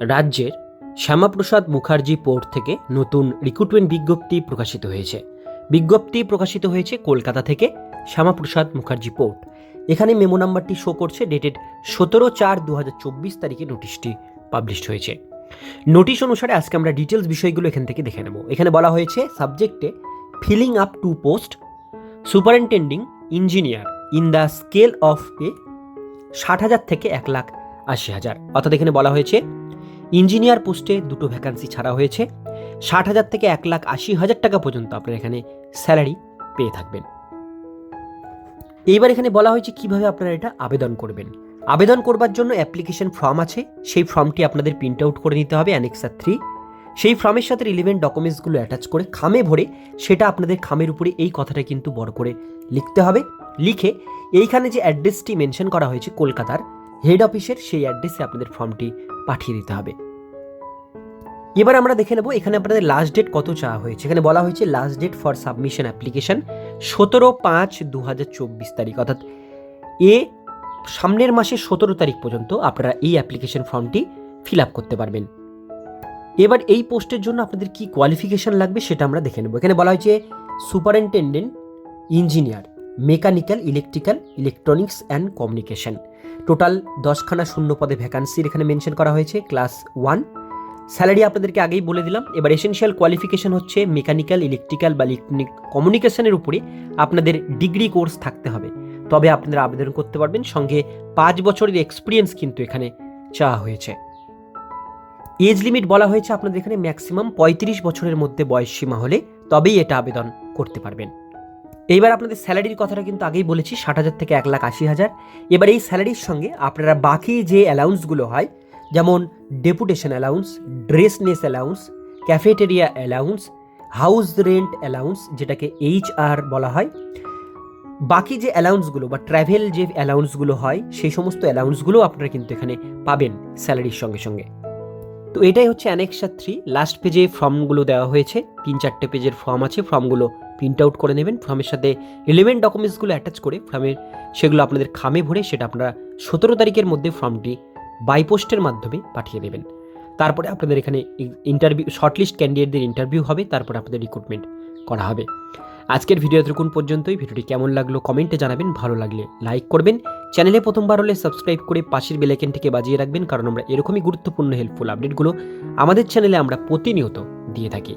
রাজ্যের শ্যামাপ্রসাদ মুখার্জি পোর্ট থেকে নতুন রিক্রুটমেন্ট বিজ্ঞপ্তি প্রকাশিত হয়েছে। বিজ্ঞপ্তি প্রকাশিত হয়েছে কলকাতা থেকে শ্যামাপ্রসাদ মুখার্জি পোর্ট। এখানে মেমো নাম্বারটি শো করছে, ডেটেড সতেরো চার দু তারিখে নোটিশটি পাবলিশড হয়েছে। নোটিশ অনুসারে আজকে আমরা ডিটেলস বিষয়গুলো এখান থেকে দেখে নেব। এখানে বলা হয়েছে, সাবজেক্টে filling up to post, superintending engineer in the scale of pay ষাট হাজার থেকে এক লাখ আশি হাজার। অর্থাৎ এখানে বলা হয়েছে ইঞ্জিনিয়ার পোস্টে দুটো ভ্যাকান্সি ছাড়া হয়েছে। ষাট হাজার থেকে এক লাখ আশি হাজার টাকা পর্যন্ত আপনারা এখানে স্যালারি পেয়ে থাকবেন। এইবার এখানে বলা হয়েছে কীভাবে আপনারা এটা আবেদন করবেন। আবেদন করবার জন্য অ্যাপ্লিকেশন ফর্ম আছে। সেই ফর্মটি আপনাদের প্রিন্ট আউট করে নিতে হবে অ্যানেক্সার থ্রি। সেই ফর্মের সাথে রিলিভেন্ট ডকুমেন্টসগুলো অ্যাটাচ করে খামে ভরে সেটা আপনাদের খামের উপরে এই কথাটা কিন্তু বড় করে লিখতে হবে। লিখে এইখানে যে অ্যাড্রেসটি মেনশন করা হয়েছে কলকাতার হেড অফিসের সেই অ্যাড্রেসে আপনাদের ফর্মটি পাঠিয়ে দিতে হবে। এবার আমরা দেখে নেব এখানে আপনাদের লাস্ট ডেট কত চাওয়া হয়েছে। এখানে বলা হয়েছে last date for submission application সতেরো পাঁচ দু হাজার চব্বিশ তারিখ। অর্থাৎ এ সামনের মাসের সতেরো তারিখ পর্যন্ত আপনারা এই অ্যাপ্লিকেশন ফর্মটি ফিল আপ করতে পারবেন। এবার এই পোস্টের জন্য আপনাদের কি কোয়ালিফিকেশন লাগবে সেটা আমরা দেখে নেব। এখানে বলা হয়েছে superintendent engineer mechanical electrical electronics and communication total দশখানা শূন্য পদে ভ্যাকান্সির এখানে মেনশন করা হয়েছে। ক্লাস ওয়ান স্যালারি আপনাদেরকে আগেই বলে দিলাম। এবার এসেনশিয়াল কোয়ালিফিকেশন হচ্ছে মেকানিক্যাল ইলেকট্রিক্যাল বা ইলেকট্রনিক কমিউনিকেশনের উপরে আপনাদের ডিগ্রি কোর্স থাকতে হবে। তবে আপনারা আবেদন করতে পারবেন। সঙ্গে পাঁচ বছরের এক্সপিরিয়েন্স কিন্তু এখানে চাওয়া হয়েছে। এজ লিমিট বলা হয়েছে আপনাদের এখানে ম্যাক্সিমাম পঁয়ত্রিশ বছরের মধ্যে বয়স সীমা হলে তবেই এটা আবেদন করতে পারবেন। এইবার আপনাদের স্যালারির কথাটা কিন্তু আগেই বলেছি, ষাট হাজার থেকে এক লাখ আশি হাজার। এবার এই স্যালারির সঙ্গে আপনারা বাকি যে অ্যালাউন্সগুলো হয় যেমন deputation allowance dearness allowance cafeteria allowance house rent allowance যেটাকে এইচ আর বলা হয়। বাকি যে অ্যালাউন্সগুলো বা ট্র্যাভেল যে অ্যালাউন্সগুলো হয়, সেই সমস্ত অ্যালাউন্সগুলো আপনারা কিন্তু এখানে পাবেন স্যালারির সঙ্গে সঙ্গে। তো এটাই হচ্ছে অ্যানেক্সা থ্রি লাস্ট পেজে ফর্মগুলো দেওয়া হয়েছে। তিন চারটে পেজের ফর্ম আছে। ফর্মগুলো প্রিন্ট আউট করে নেবেন। ফর্মের সাথে রিলেভেন্ট ডকুমেন্টসগুলো অ্যাটাচ করে ফর্মের সেগুলো আপনাদের খামে ভরে সেটা আপনারা সতেরো তারিখের মধ্যে ফর্মটি বাইপোস্টের মাধ্যমে পাঠিয়ে দেবেন। তারপরে আপনাদের এখানে ইন্টারভিউ শর্টলিস্ট ক্যান্ডিডেটদের ইন্টারভিউ হবে, তারপর আপনাদের রিক্রুটমেন্ট করা হবে। আজকের ভিডিও এতক্ষণ পর্যন্তই। ভিডিওটি কেমন লাগল কমেন্টে জানাবেন। ভালো লাগলে লাইক করবেন। চ্যানেলে প্রথমবার হলে সাবস্ক্রাইব করে পাশের বেলাইকেনটিকে বাজিয়ে রাখবেন, কারণ আমরা এরকমই গুরুত্বপূর্ণ হেল্পফুল আপডেটগুলো আমাদের চ্যানেলে আমরা প্রতিনিয়ত দিয়ে থাকি।